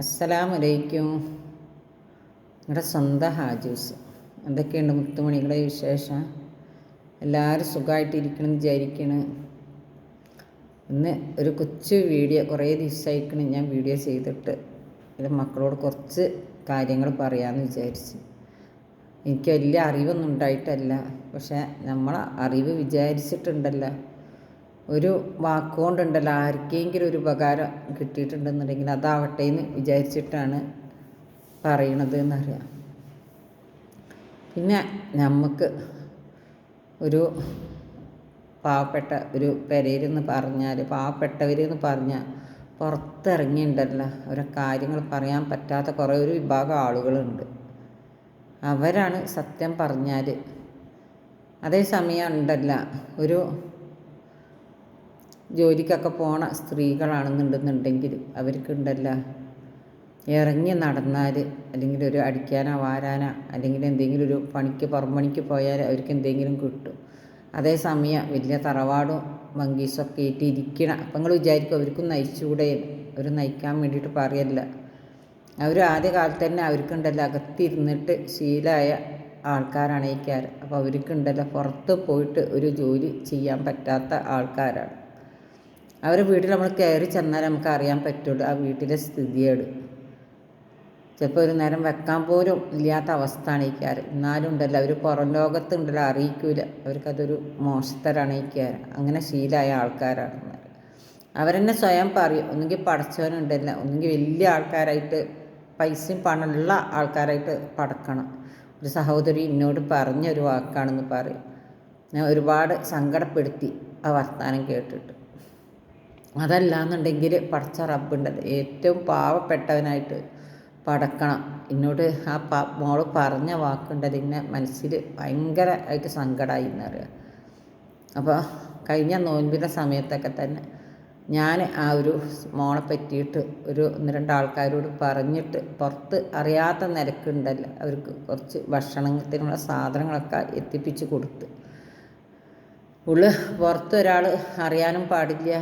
അസ്സലാമലൈക്കും. നിങ്ങളുടെ സ്വന്തം ഹാജൂസ്. എന്തൊക്കെയുണ്ട് മുത്തുമണികളുടെ വിശേഷം? എല്ലാവരും സുഖമായിട്ടിരിക്കണം വിചാരിക്കണം. ഇന്ന് ഒരു കൊച്ചു വീഡിയോ കുറേ ദിവസമായിക്കണം ഞാൻ വീഡിയോ ചെയ്തിട്ട്. ഇത് മക്കളോട് കുറച്ച് കാര്യങ്ങൾ പറയാമെന്ന് വിചാരിച്ച്. എനിക്ക് വലിയ അറിവൊന്നും ഉണ്ടായിട്ടല്ല. പക്ഷേ നമ്മളെ അറിവ് വിചാരിച്ചിട്ടുണ്ടല്ലോ. ഒരു വാക്കുകൊണ്ടുണ്ടല്ലോ ആർക്കെങ്കിലും ഒരു ഉപകാരം കിട്ടിയിട്ടുണ്ടെന്നുണ്ടെങ്കിൽ അതാവട്ടെ എന്ന് വിചാരിച്ചിട്ടാണ് പറയണത് എന്നറിയാം. പിന്നെ നമുക്ക് ഒരു പാവപ്പെട്ട ഒരു പെരയിലെന്ന് പറഞ്ഞാൽ പാവപ്പെട്ടവരെന്ന് പറഞ്ഞാൽ പുറത്തിറങ്ങിയിട്ടുണ്ടല്ലോ അവരെ കാര്യങ്ങൾ പറയാൻ പറ്റാത്ത കുറേ ഒരു വിഭാഗം ആളുകളുണ്ട്. അവരാണ് സത്യം പറഞ്ഞാൽ അതേസമയം ഉണ്ടല്ല ഒരു ജോലിക്കൊക്കെ പോണ സ്ത്രീകളാണെന്നുണ്ടെന്നുണ്ടെങ്കിൽ അവർക്കുണ്ടല്ല. ഇറങ്ങി നടന്നാൽ അല്ലെങ്കിൽ ഒരു അടിക്കാനോ വാരാനോ അല്ലെങ്കിൽ എന്തെങ്കിലും ഒരു പണിക്ക് പറമ്പണിക്ക് പോയാൽ അവർക്ക് എന്തെങ്കിലും കിട്ടും. അതേസമയം വലിയ തറവാടും മങ്കീസൊക്കെ ആയിട്ട് ഇരിക്കണം അപ്പം നിങ്ങൾ വിചാരിക്കും അവർക്കും നയിച്ചുകൂടെ അവർ നയിക്കാൻ വേണ്ടിയിട്ട് പറയല്ല. അവർ ആദ്യ കാലത്ത് തന്നെ അവർക്കുണ്ടല്ലോ അകത്തിരുന്നിട്ട് ശീലമായ ആൾക്കാരാണ് ഈ അപ്പോൾ അവർക്കുണ്ടല്ലോ പുറത്ത് പോയിട്ട് ഒരു ജോലി ചെയ്യാൻ പറ്റാത്ത ആൾക്കാരാണ്. അവരെ വീട്ടിൽ നമ്മൾ കയറി ചെന്നാൽ നമുക്ക് അറിയാൻ പറ്റുള്ളൂ ആ വീട്ടിലെ സ്ഥിതിയോട് ചിലപ്പോൾ ഒരു നേരം വെക്കാൻ പോലും ഇല്ലാത്ത അവസ്ഥയാണ് ഈ കാർ എന്നാലും ഉണ്ടല്ലോ അവർ പുറം ലോകത്തുണ്ടല്ലോ അറിയിക്കൂല. അവർക്കതൊരു മോശത്തരാണ് ഈ അങ്ങനെ ശീലമായ ആൾക്കാരാണ് അവരെന്നെ സ്വയം പറയും ഒന്നുകിൽ പടച്ചവനുണ്ടല്ല ഒന്നുകിൽ വലിയ ആൾക്കാരായിട്ട് പൈസയും പണമുള്ള ആൾക്കാരായിട്ട് പടക്കണം ഒരു സഹോദരി എന്നോട് പറഞ്ഞ ഒരു വാക്കാണെന്ന് പറയും. ഞാൻ ഒരുപാട് സങ്കടപ്പെടുത്തി ആ വർത്തമാനം കേട്ടിട്ട്. അതല്ലാന്നുണ്ടെങ്കിൽ പടച്ച റബ്ബുണ്ടല്ലോ ഏറ്റവും പാവപ്പെട്ടവനായിട്ട് പടക്കണം. എന്നോട് ആ പ മോൾ പറഞ്ഞ വാക്കുണ്ടല്ലോ ഇങ്ങനെ മനസ്സിൽ ഭയങ്കരമായിട്ട് സങ്കടമായി എന്നറിയാം അപ്പോൾ കഴിഞ്ഞ നോൻപിന്റെ സമയത്തൊക്കെ തന്നെ ഞാൻ ആ ഒരു മോളെ പറ്റിയിട്ട് ഒരു ഒന്ന് രണ്ട് ആൾക്കാരോട് പറഞ്ഞിട്ട് പുറത്ത് അറിയാത്ത നിരക്കുണ്ടല്ലോ. അവർക്ക് കുറച്ച് ഭക്ഷണത്തിനുള്ള സാധനങ്ങളൊക്കെ എത്തിപ്പിച്ച് കൊടുത്ത്. ഉള്ളു പുറത്തൊരാൾ അറിയാനും പാടില്ല.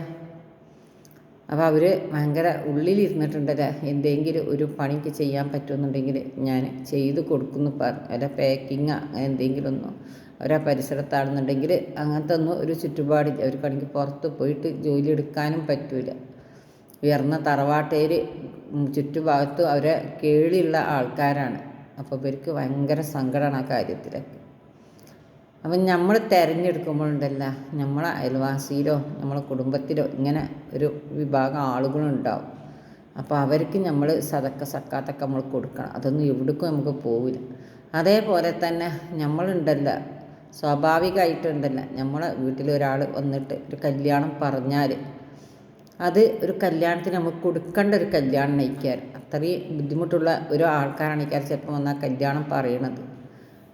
അപ്പോൾ അവർ ഭയങ്കര ഉള്ളിലിരുന്നിട്ടുണ്ടല്ലോ? എന്തെങ്കിലും ഒരു പണിക്ക് ചെയ്യാൻ പറ്റുമെന്നുണ്ടെങ്കിൽ ഞാൻ ചെയ്ത് കൊടുക്കുന്നു പറഞ്ഞു അല്ല പാക്കിങ് എന്തെങ്കിലും ഒന്നും അവരാ പരിസരത്താണെന്നുണ്ടെങ്കിൽ അങ്ങനത്തെ ഒന്നും ഒരു ചുറ്റുപാടില്ല അവർക്കാണെങ്കിൽ പുറത്ത് പോയിട്ട് ജോലി എടുക്കാനും പറ്റില്ല ഉയർന്ന തറവാട്ടേർ ചുറ്റുഭാഗത്തും അവരെ കേളിയുള്ള ആൾക്കാരാണ്. അപ്പോൾ ഇവർക്ക് ഭയങ്കര സങ്കടമാണ് ആ കാര്യത്തിലൊക്കെ. അപ്പം നമ്മൾ തിരഞ്ഞെടുക്കുമ്പോഴുണ്ടല്ല നമ്മളെ അയൽവാസിയിലോ നമ്മളെ കുടുംബത്തിലോ ഇങ്ങനെ ഒരു വിഭാഗം ആളുകളുണ്ടാവും. അപ്പോൾ അവർക്ക് നമ്മൾ സതക്ക സക്കാത്തൊക്കെ നമ്മൾ കൊടുക്കണം. അതൊന്നും എവിടേക്കും നമുക്ക് പോവില്ല. അതേപോലെ തന്നെ നമ്മളുണ്ടല്ല സ്വാഭാവികമായിട്ടുണ്ടല്ല നമ്മളെ വീട്ടിലൊരാൾ വന്നിട്ട് ഒരു കല്യാണം പറഞ്ഞാൽ അത് ഒരു കല്യാണത്തിന് നമുക്ക് കൊടുക്കേണ്ട ഒരു കല്യാണം നയിക്കാൻ അത്രയും ബുദ്ധിമുട്ടുള്ള ഒരു ആൾക്കാരാണ് ഇക്കാർ ചിലപ്പോൾ വന്നാൽ കല്യാണം പറയണത്.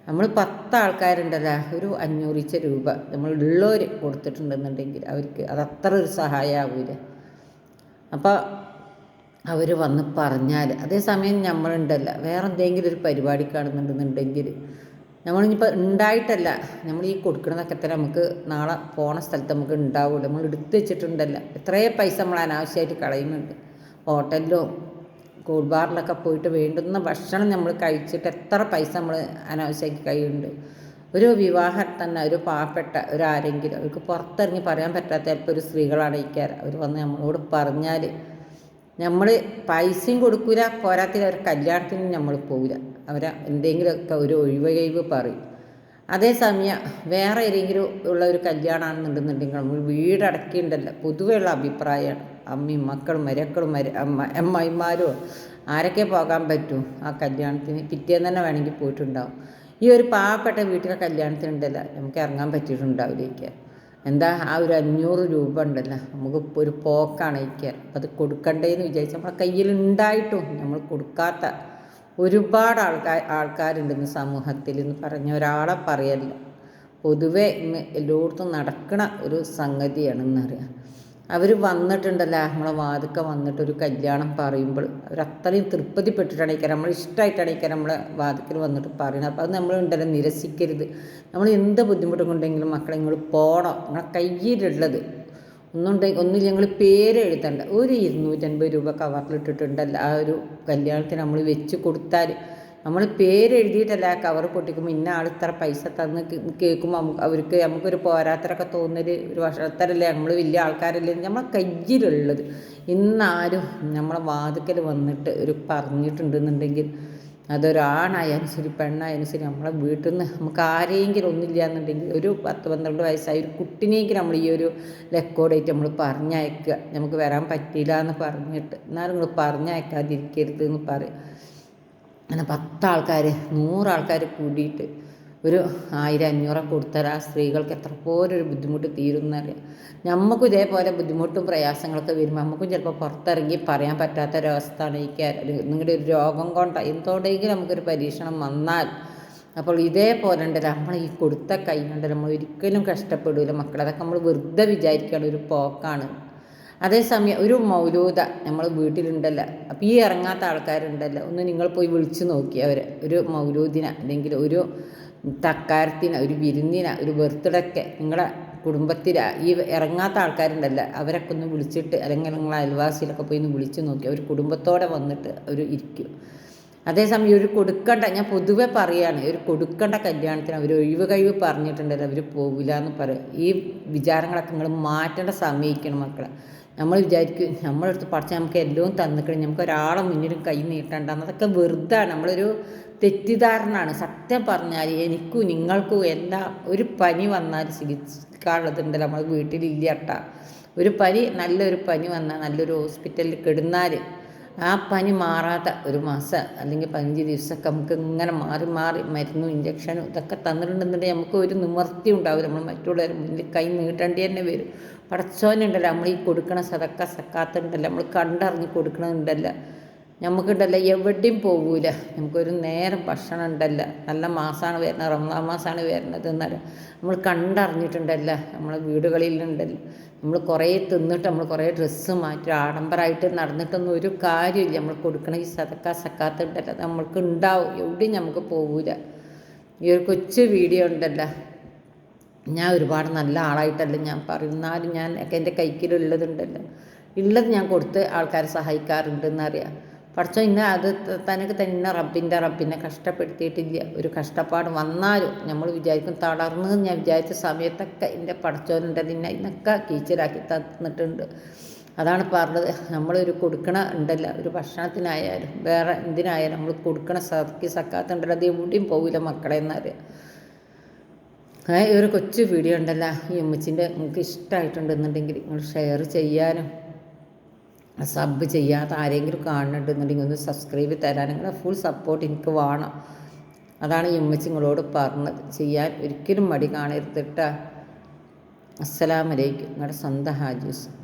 നമ്മൾ പത്ത് ആൾക്കാരുണ്ടല്ലോ ഒരു അഞ്ഞൂറിച്ച രൂപ നമ്മൾ ഉള്ളവർ കൊടുത്തിട്ടുണ്ടെന്നുണ്ടെങ്കിൽ അവർക്ക് അത് അത്ര ഒരു സഹായമാവില്ല അപ്പോൾ അവർ വന്ന് പറഞ്ഞാൽ അതേസമയം നമ്മളുണ്ടല്ല വേറെ എന്തെങ്കിലും ഒരു പരിപാടി കാണുന്നുണ്ടെന്നുണ്ടെങ്കിൽ നമ്മളിപ്പോൾ ഉണ്ടായിട്ടല്ല നമ്മൾ ഈ കൊടുക്കണതൊക്കെ തന്നെ നമുക്ക് നാളെ പോണ സ്ഥലത്ത് നമുക്ക് ഉണ്ടാവുള്ളൂ. നമ്മൾ എടുത്ത് വെച്ചിട്ടുണ്ടല്ല എത്രയോ പൈസ നമ്മൾ അനാവശ്യമായിട്ട് കളയുന്നുണ്ട്. ഹോട്ടലിലും കൂൾ ബാറിലൊക്കെ പോയിട്ട് വേണ്ടുന്ന ഭക്ഷണം നമ്മൾ കഴിച്ചിട്ട് എത്ര പൈസ നമ്മൾ അനാവശ്യമാക്കി കഴിയുന്നുണ്ട് ഒരു വിവാഹം തന്നെ ഒരു പാവപ്പെട്ട ഒരു ആരെങ്കിലും അവർക്ക് പുറത്തിറങ്ങി പറയാൻ പറ്റാത്ത ചിലപ്പോൾ ഒരു സ്ത്രീകളാണ് ഇരിക്കാറ് അവർ വന്ന് നമ്മളോട് പറഞ്ഞാൽ നമ്മൾ പൈസയും കൊടുക്കില്ല പോരാത്തിൽ അവർ കല്യാണത്തിന് നമ്മൾ പോവില്ല. അവരെ എന്തെങ്കിലുമൊക്കെ ഒരു ഒഴിവകഴിവ് പറയും. അതേസമയം വേറെ ഏതെങ്കിലും ഉള്ള ഒരു കല്യാണമാണെന്നുണ്ടെന്നുണ്ടെങ്കിൽ നമ്മൾ വീടടക്കിയുണ്ടല്ലോ പൊതുവെയുള്ള അഭിപ്രായമാണ്. അമ്മയും മക്കളും മരക്കളും മര അമ്മ അമ്മായിമാരും ആരൊക്കെ പോകാൻ പറ്റും ആ കല്യാണത്തിന്? പിറ്റേന്ന് തന്നെ വേണമെങ്കിൽ പോയിട്ടുണ്ടാവും. ഈ ഒരു പാവപ്പെട്ട വീട്ടിലെ കല്യാണത്തിനുണ്ടല്ലോ നമുക്ക് ഇറങ്ങാൻ പറ്റിയിട്ടുണ്ടാവില്ലേക്ക് എന്താ ആ ഒരു അഞ്ഞൂറ് രൂപ ഉണ്ടല്ലോ നമുക്ക് ഒരു പോക്കാണ് അപ്പം അത് കൊടുക്കണ്ടേന്ന് വിചാരിച്ചാൽ നമ്മളെ കയ്യിൽ ഉണ്ടായിട്ടും നമ്മൾ കൊടുക്കാത്ത ഒരുപാട് ആൾക്കാർ ആൾക്കാരുണ്ടെന്ന് സമൂഹത്തിൽ എന്ന് പറഞ്ഞ ഒരാളെ പറയല്ല. പൊതുവേ ഇന്ന് എല്ലായിടത്തും നടക്കണ ഒരു സംഗതിയാണെന്നറിയാം അവർ വന്നിട്ടുണ്ടല്ലോ നമ്മളെ വാതുക്ക വന്നിട്ട് ഒരു കല്യാണം പറയുമ്പോൾ. അവർ അത്രയും തൃപ്തിപ്പെട്ടിട്ടാണ് ഇരിക്കുക നമ്മൾ ഇഷ്ടമായിട്ടാണ് ഇരിക്കുക നമ്മളെ വാതുക്കൽ വന്നിട്ട് പറയുന്നത്. അപ്പോൾ അത് നമ്മൾ ഉണ്ടല്ലോ നിരസിക്കരുത്. നമ്മൾ എന്ത് ബുദ്ധിമുട്ടും കൊണ്ടെങ്കിലും മക്കളെ നിങ്ങൾ പോകണം നിങ്ങളെ കയ്യിലുള്ളത്. ഒന്നുണ്ടെങ്കിൽ ഒന്നും ഞങ്ങൾ പേര് എഴുതണ്ട. ഒരു ഇരുന്നൂറ്റൻപത് രൂപ കവറിലിട്ടിട്ടുണ്ടല്ലോ ആ ഒരു കല്യാണത്തിന് നമ്മൾ വെച്ച് കൊടുത്താൽ നമ്മൾ പേരെഴുതിയിട്ടല്ല ആ കവർ പൊട്ടിക്കുമ്പോൾ ഇന്ന ആൾ ഇത്ര പൈസ തന്ന് കേൾക്കുമ്പോൾ അവർക്ക് നമുക്കൊരു പോരാത്തരൊക്കെ തോന്നൽ ഒരു വർഷത്തരല്ലേ നമ്മൾ വലിയ ആൾക്കാരല്ലേ നമ്മളെ കയ്യിലുള്ളത്. ഇന്നാരും നമ്മളെ വാതുക്കൽ വന്നിട്ട് ഒരു പറഞ്ഞിട്ടുണ്ടെന്നുണ്ടെങ്കിൽ അതൊരാണായാലും ശരി പെണ്ണായാലും ശരി നമ്മളെ വീട്ടിൽ നിന്ന് നമുക്ക് ആരെയെങ്കിലും ഒന്നുമില്ല എന്നുണ്ടെങ്കിൽ ഒരു പത്ത് പന്ത്രണ്ട് വയസ്സായ ഒരു കുട്ടിനെയെങ്കിലും നമ്മൾ ഈ ഒരു റെക്കോർഡായിട്ട് നമ്മൾ പറഞ്ഞയക്കുക. നമുക്ക് വരാൻ പറ്റിയില്ല എന്ന് പറഞ്ഞിട്ട്. എന്നാലും നിങ്ങൾ പറഞ്ഞയക്കാതിരിക്കരുത് എന്ന് പറയും. അങ്ങനെ പത്താൾക്കാർ നൂറാൾക്കാർ കൂടിയിട്ട് ഒരു ആയിരം അഞ്ഞൂറൊക്കെ കൊടുത്താൽ ആ സ്ത്രീകൾക്ക് എത്ര ഒരു ബുദ്ധിമുട്ട് തീരുന്നറിയാം. നമുക്കും ഇതേപോലെ ബുദ്ധിമുട്ടും പ്രയാസങ്ങളൊക്കെ വരുമ്പോൾ നമുക്കും ചിലപ്പോൾ പുറത്തിറങ്ങി പറയാൻ പറ്റാത്ത ഒരവസ്ഥയാണ് ഈ നിങ്ങളുടെ ഒരു രോഗം കൊണ്ട് എന്തുകൊണ്ടെങ്കിലും നമുക്കൊരു പരീക്ഷണം വന്നാൽ. അപ്പോൾ ഇതേപോലെ ഉണ്ടല്ലോ നമ്മൾ ഈ കൊടുത്ത കൈ കൊണ്ട് നമ്മൾ ഒരിക്കലും കഷ്ടപ്പെടില്ല മക്കളെ. അതൊക്കെ നമ്മൾ വെറുതെ വിചാരിക്കുകയാണ് ഒരു പോക്കാണ്. അതേസമയം ഒരു മൗലൂത നമ്മൾ വീട്ടിലുണ്ടല്ലോ. അപ്പോൾ ഈ ഇറങ്ങാത്ത ആൾക്കാരുണ്ടല്ലോ. ഒന്ന് നിങ്ങൾ പോയി വിളിച്ചു നോക്കി അവർ ഒരു മൗലൂദിന അല്ലെങ്കിൽ ഒരു തക്കാരത്തിന ഒരു വിരുന്നിന ഒരു ബർത്ത്ഡേക്ക് നിങ്ങളെ കുടുംബത്തിൽ ഈ ഇറങ്ങാത്ത ആൾക്കാരുണ്ടല്ലോ. അവരൊക്കെ ഒന്ന് വിളിച്ചിട്ട് അല്ലെങ്കിൽ നിങ്ങൾ അയൽവാസിയിലൊക്കെ പോയി ഒന്ന് വിളിച്ചു നോക്കി. അവർ കുടുംബത്തോടെ വന്നിട്ട് അവർ ഇരിക്കും. അതേസമയം ഒരു കൊടുക്കേണ്ട ഞാൻ പൊതുവെ പറയുകയാണ് ഒരു കൊടുക്കേണ്ട കല്യാണത്തിന് അവർ ഒഴിവ് കഴിവ് പറഞ്ഞിട്ടുണ്ടല്ലോ. അവർ പോകില്ല എന്ന് പറയും ഈ വിചാരങ്ങളൊക്കെ നിങ്ങൾ മാറ്റേണ്ട സമയിക്കണം മക്കളെ. നമ്മൾ വിചാരിക്കും നമ്മളെടുത്ത് പഠിച്ചാൽ നമുക്ക് എല്ലാം തന്നിക്കണം നമുക്ക് ഒരാളെ മുന്നിലും കൈ നീട്ടണ്ട അതൊക്കെ വെറുതെ നമ്മളൊരു തെറ്റിദ്ധാരണയാണ് സത്യം പറഞ്ഞാൽ എനിക്കും നിങ്ങൾക്കും എല്ലാ ഒരു പനി വന്നാൽ ചികിത്സിക്കാനുള്ളതുണ്ടല്ലോ നമ്മൾ വീട്ടിലില്ല ഒരു പനി നല്ലൊരു പനി വന്നാൽ നല്ലൊരു ഹോസ്പിറ്റലിൽ കിടന്നാൽ ആ പനി മാറാത്ത ഒരു മാസം അല്ലെങ്കിൽ പതിനഞ്ച് ദിവസമൊക്കെ നമുക്ക് ഇങ്ങനെ മാറി മാറി മരുന്നും ഇഞ്ചക്ഷനും ഇതൊക്കെ തന്നിട്ടുണ്ടെന്നുണ്ടെങ്കിൽ നമുക്ക് ഒരു നിവർത്തി ഉണ്ടാവില്ല. നമ്മൾ മറ്റുള്ളവർ മുന്നിൽ കൈ നീട്ടേണ്ടി തന്നെ വരും. പടച്ചോനുണ്ടല്ലോ നമ്മൾ ഈ കൊടുക്കണ സതക്ക സക്കാത്തുണ്ടല്ലോ നമ്മൾ കണ്ടറിഞ്ഞ് കൊടുക്കണമുണ്ടല്ലോ നമുക്കുണ്ടല്ലോ എവിടെയും പോകൂല നമുക്കൊരു നേരം ഭക്ഷണം ഉണ്ടല്ലോ. നല്ല മാസമാണ് വരുന്നത് റംസാൻ മാസമാണ് വരുന്നത് എന്നല്ല നമ്മൾ കണ്ടറിഞ്ഞിട്ടുണ്ടല്ല നമ്മളെ വീടുകളിലുണ്ടല്ലോ. നമ്മൾ കുറേ തിന്നിട്ട് നമ്മൾ കുറേ ഡ്രസ്സ് മാറ്റി ആഡംബരമായിട്ട് നടന്നിട്ടൊന്നും ഒരു കാര്യമില്ല. നമ്മൾ കൊടുക്കണ ഈ സതക്ക സക്കാത്തുണ്ടല്ലോ അത് നമ്മൾക്ക് ഉണ്ടാവും. എവിടെയും നമുക്ക് പോകൂല ഈ ഒരു കൊച്ചു വീഡിയോ ഉണ്ടല്ലോ. ഞാൻ ഒരുപാട് നല്ല ആളായിട്ടല്ല ഞാൻ പറയുന്നാലും ഞാൻ ഒക്കെ എന്റെ കൈക്കിലുള്ളതുണ്ടല്ലോ. ഉള്ളത് ഞാൻ കൊടുത്ത് ആൾക്കാരെ സഹായിക്കാറുണ്ടെന്നറിയാം പഠിച്ചോ ഇന്ന് അത് തനക്ക് തന്നെ റബ്ബിന്റെ റബ്ബിനെ കഷ്ടപ്പെടുത്തിയിട്ടില്ല. ഒരു കഷ്ടപ്പാട് വന്നാലും നമ്മൾ വിചാരിക്കും തളർന്ന് ഞാൻ വിചാരിച്ച സമയത്തൊക്കെ എന്റെ പഠിച്ചോനുണ്ട് നിന്നെ ഇന്നൊക്കെ കീച്ചിലാക്കി തന്നിട്ടുണ്ട്. അതാണ് പറഞ്ഞത്. നമ്മളൊരു കൊടുക്കണ ഉണ്ടല്ലോ ഒരു ഭക്ഷണത്തിനായാലും വേറെ എന്തിനായാലും നമ്മൾ കൊടുക്കണ സക്കി സക്കാത്തുണ്ടല്ലോ അത് എവിടെയും പോവില്ല മക്കളെ എന്നറിയാം ഒരു കൊച്ചു വീഡിയോ ഉണ്ടല്ലോ ഈ ഉമ്മച്ചിന്റെ നിങ്ങൾക്ക് ഇഷ്ടമായിട്ടുണ്ടെന്നുണ്ടെങ്കിൽ നിങ്ങൾ ഷെയർ ചെയ്യാനും സബ് ചെയ്യാത്ത ആരെങ്കിലും കാണുന്നുണ്ടെന്നുണ്ടെങ്കിൽ ഒന്ന് സബ്സ്ക്രൈബ് തരാൻ. ഫുൾ സപ്പോർട്ട് എനിക്ക് വേണം. അതാണ് ഈ ഉമ്മച്ചി നിങ്ങളോട് പറഞ്ഞത്. ചെയ്യാൻ ഒരിക്കലും മടി കാണരുത് കേട്ടോ അസ്സലാമലൈക്കും നിങ്ങളുടെ സ്വന്തം ഹാജൂസ്.